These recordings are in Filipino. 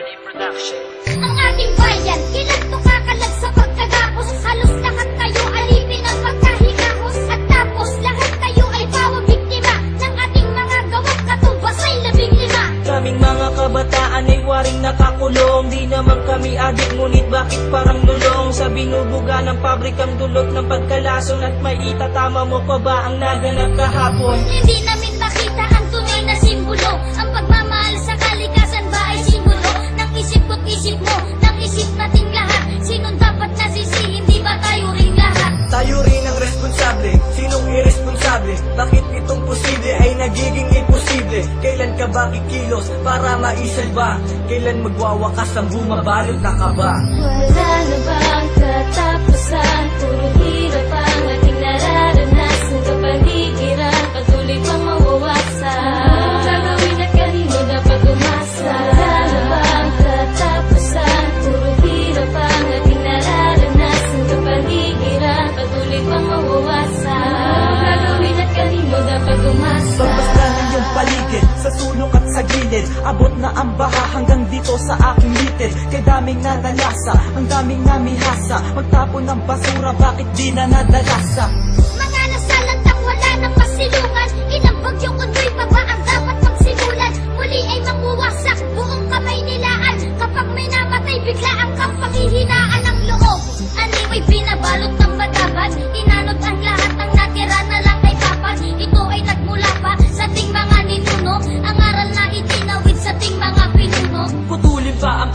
Family Production. Ang ating bayan, kailan to kakalag sa pagkagapos Halos lahat kayo alipin ang pagkahigahos At tapos lahat kayo ay pawang biktima Ng ating mga gawang katubas ay labing lima. Kaming mga kabataan ay waring nakakulong. Di naman kami adik ngunit bakit parang lulong? Sa binubuga ng pabrikang dulot ng pagkalason At may itatama mo pa ba ang naganap kahapon? Hindi namin irresponsable? Bakit itong posible ay nagiging imposible? Kailan ka ba kikilos para maisalba? Kailan magwawakas ang bumabalot na kaba? Wala na bang katapusan? Puro sulok at sa gilid. Abot na ang baha hanggang dito sa aking litid. Kay daming nadalasa, ang daming namihasa. Magtapon ng basura, bakit di na nadalasa? Mga nasalantang wala ng pasilungan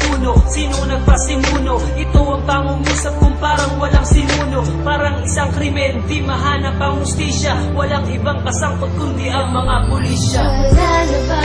Puno, sino nagpasimuno? Ito ang pangungusap kung parang walang sinuno. Parang isang krimen, di mahanap ang ustisya. Walang ibang kasangkot kundi ang mga pulisya. Wala na bang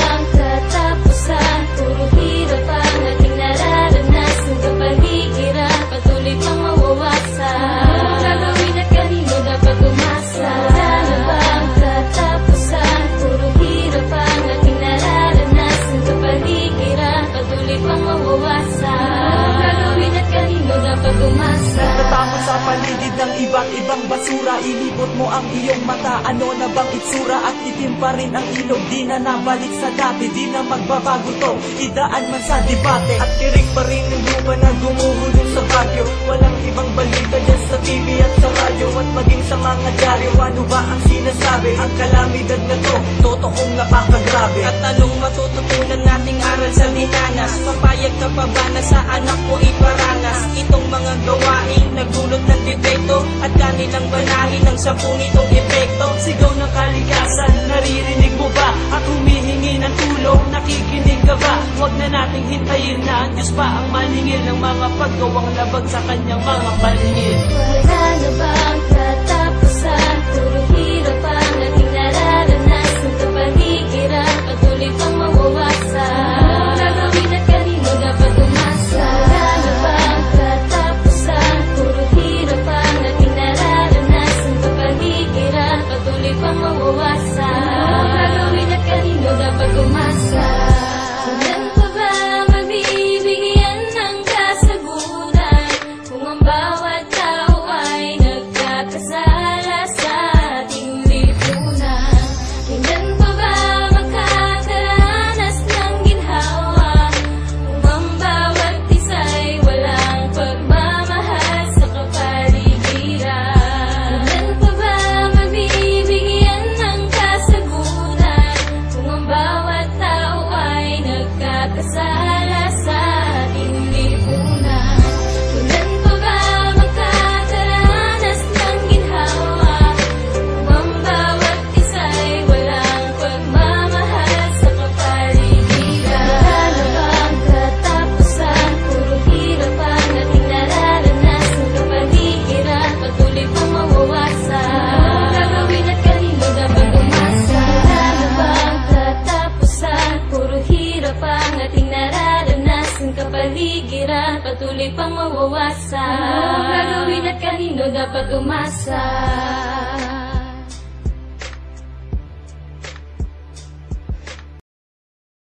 paligid ng iba't ibang basura Ilibot mo ang iyong mata. Ano na bang itsura At itim pa rin ang ilog? Di na nabalik sa dati Di na magbabago to. Idaan man sa debate. At tirik pa rin yung lupa na gumuhulong sa bagyo. Walang ibang balita dyan sa TV at sa radyo At maging sa mga dyaryo Ano ba ang sinasabi? Ang kalamidad na to Totoong napakagrabe. At anong matututunan nating aral sa minanas Papayag ka pa ba na sa anak mo iparanas? Itong mga gawain Nagdulot ng depekto At kanilang banahin Ang sampu nitong epekto. Sigaw ng kalikasan Naririnig mo ba? At humihingi ng tulong Nakikinig ka ba? Huwag na nating hintayin na ang Diyos pa ang maningil Ng mga paggawang labag sa kanyang mga palingil patuloy pang mawawasan. Gagawin at kanino dapat umasa